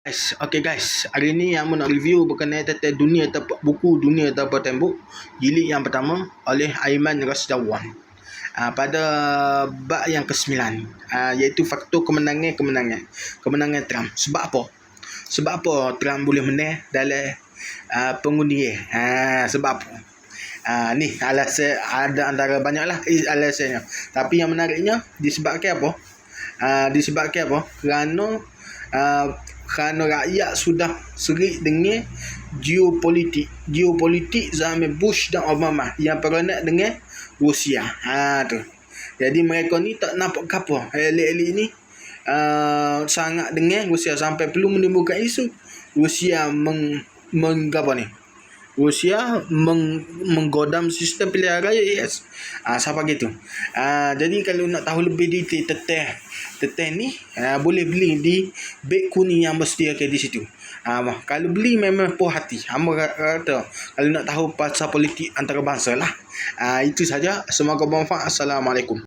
Guys, okay guys, hari ni yang nak review berkenaan tentang dunia tapak buku dunia tapak tembok jilid yang pertama oleh Aiman Rasdawan. Uh, pada bab yang ke-9 uh, iaitu faktor kemenangan-kemenangan kemenangan Trump. Sebab apa? Sebab apa Trump boleh menang dalam uh, pengundian? Uh, sebab apa? Uh, ni alasan ada antara banyaklah alasannya. Tapi yang menariknya disebabkan apa? Uh, disebabkan apa? Kerana uh, kerana rakyat sudah serik dengan geopolitik. Geopolitik zaman Bush dan Obama yang peranat dengan Rusia. Ha tu. Jadi mereka ni tak nampak apa elit-elit ni uh, sangat dengan Rusia. Sampai perlu menimbulkan isu Rusia meng, meng apa ni Rusia meng, menggodam sistem pilihan raya yes. Ah ha, siapa gitu. Ah ha, jadi kalau nak tahu lebih detail tentang tentang ni ha, boleh beli di beg kuning yang mesti ada di situ. Ah ha, kalau beli memang puas hati. Hamba kata kalau nak tahu pasal politik antarabangsa lah. Ah ha, itu saja. Semoga bermanfaat. Assalamualaikum.